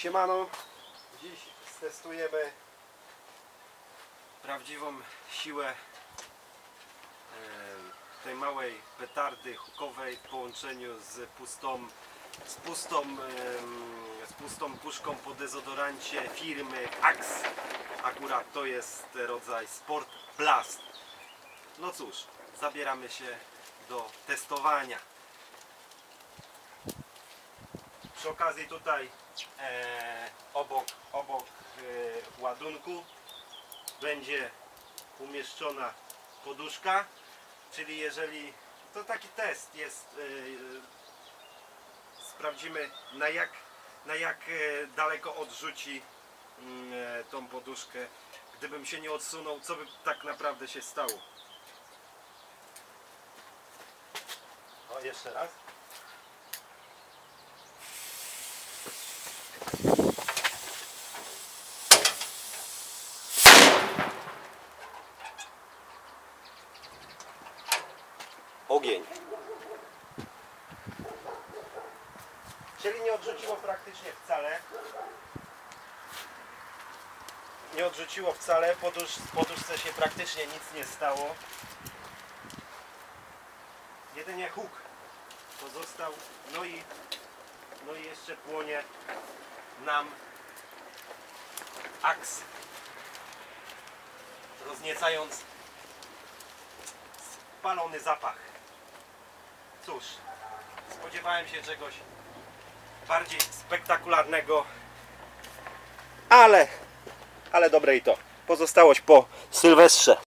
Siemano, dziś stestujemy prawdziwą siłę e, tej małej petardy hukowej w połączeniu z pustą, z pustą, z pustą puszką po dezodorancie firmy Axe. Akurat to jest rodzaj Sport Blast. No cóż, zabieramy się do testowania. Przy okazji tutaj obok, obok e, ładunku będzie umieszczona poduszka, czyli jeżeli to taki test jest, e, e, sprawdzimy na jak, na jak e, daleko odrzuci mm, e, tą poduszkę. Gdybym się nie odsunął, co by tak naprawdę się stało? O, jeszcze raz. Ogień. Czyli nie odrzuciło praktycznie wcale. Nie odrzuciło wcale, podusz, poduszce się praktycznie nic nie stało. Jedynie huk pozostał, no i, no i jeszcze płonie nam aks, rozniecając spalony zapach. Cóż, spodziewałem się czegoś bardziej spektakularnego, ale, ale dobre i to. Pozostałość po Sylwestrze.